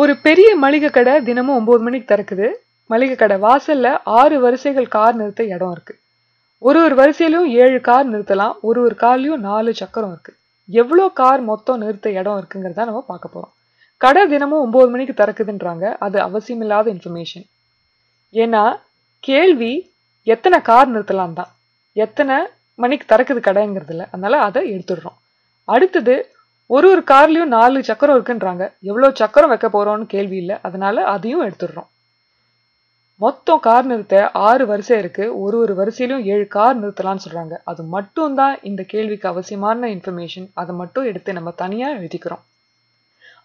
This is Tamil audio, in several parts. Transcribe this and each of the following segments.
ஒரு பெரிய மளிகை கடை தினமும் ஒம்பது மணிக்கு திறக்குது. மளிகை கடை வாசல்ல ஆறு வரிசைகள் கார் நிறுத்த இடம் இருக்கு. ஒரு ஒரு வரிசையிலும் ஏழு கார் நிறுத்தலாம். ஒரு ஒரு கார்லயும் நாலு சக்கரம் இருக்கு. எவ்வளோ கார் மொத்தம் நிறுத்த இடம் இருக்குங்கிறத நம்ம பார்க்க போறோம். கடை தினமும் ஒம்பது மணிக்கு திறக்குதுன்றாங்க. அது அவசியமில்லாத இன்ஃபர்மேஷன் ஏன்னா கேள்வி எத்தனை கார் நிறுத்தலாம் தான் எத்தனை மணிக்கு திறக்குது கடைங்கிறது இல்லை அதனால அதை எடுத்துடுறோம். அடுத்தது ஒரு ஒரு கார்லேயும் நாலு சக்கரம் இருக்குன்றாங்க. எவ்வளோ சக்கரம் வைக்க போகிறோன்னு கேள்வி இல்லை. அதனால அதையும் எடுத்துடுறோம். மொத்தம் கார் நிறுத்த ஆறு வரிசை இருக்குது ஒரு ஒரு வரிசையிலும் ஏழு கார் நிறுத்தலாம்னு சொல்கிறாங்க அது மட்டும் தான் இந்த கேள்விக்கு அவசியமான இன்ஃபர்மேஷன் அதை மட்டும் எடுத்து நம்ம தனியாக எழுதிக்கிறோம்.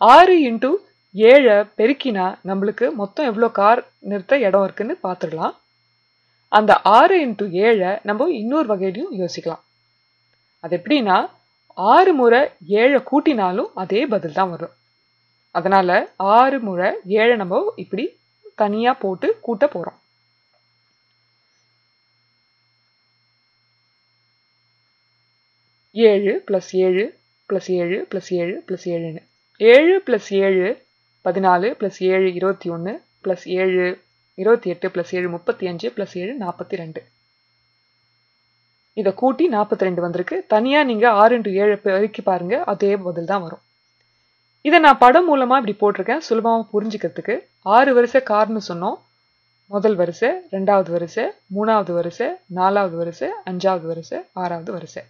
ஆறு இன்ட்டு ஏழை பெருக்கினா நம்மளுக்கு மொத்தம் எவ்வளோ கார் நிறுத்த இடம் இருக்குன்னு பார்த்துடலாம். அந்த ஆறு இன்ட்டு ஏழை நம்ம இன்னொரு வகையிலையும் யோசிக்கலாம். அது எப்படின்னா ஆறு முறை ஏழை கூட்டினாலும் அதே பதில் தான் வரும். அதனால் ஆறு முறை ஏழை நம்ம இப்படி தனியாக போட்டு கூட்ட போகிறோம் ஏழு ப்ளஸ் ஏழு ப்ளஸ் ஏழு ப்ளஸ் ஏழு ப்ளஸ் ஏழுன்னு. ஏழு ப்ளஸ் ஏழு பதினாலு ப்ளஸ் ஏழு இருபத்தி ஒன்று ப்ளஸ் ஏழு இருபத்தி எட்டு ப்ளஸ் ஏழு முப்பத்தி அஞ்சு ப்ளஸ் ஏழு நாற்பத்தி ரெண்டு. இதை கூட்டி நாற்பத்தி ரெண்டு வந்திருக்கு. தனியாக நீங்கள் ஆறு இன்ட்டு ஏழு பெருக்கி பாருங்கள் அதே பதில் தான் வரும். இதை நான் படம் மூலமாக இப்படி போட்டிருக்கேன். சுலபமாக புரிஞ்சுக்கிறதுக்கு. ஆறு வரிசை கார்னு சொன்னோம். முதல் வரிசை ரெண்டாவது வரிசை மூணாவது வரிசை நாலாவது வரிசை அஞ்சாவது வரிசை ஆறாவது வரிசை.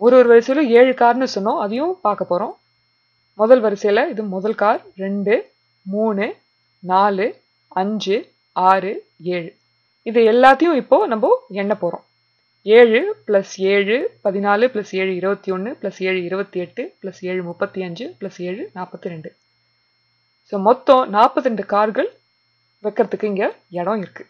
ஒரு ஒரு வரிசையிலும் ஏழு கார்னு சொன்னோம். அதையும் பார்க்க போகிறோம் முதல் வரிசையில் இது முதல் கார். ரெண்டு மூணு நாலு அஞ்சு ஆறு ஏழு. இது எல்லாத்தையும் இப்போ நம்ம எண்ண போகிறோம் ஏழு ப்ளஸ் ஏழு பதினாலு ப்ளஸ் ஏழு இருபத்தி ஒன்று ப்ளஸ் ஏழு இருபத்தி எட்டு ப்ளஸ் ஏழு முப்பத்தி அஞ்சு ப்ளஸ் ஏழு நாற்பத்தி ரெண்டு. ஸோ மொத்தம் நாற்பத்தி ரெண்டு கார்கள் வைக்கிறதுக்கு இங்கே இடம் இருக்குது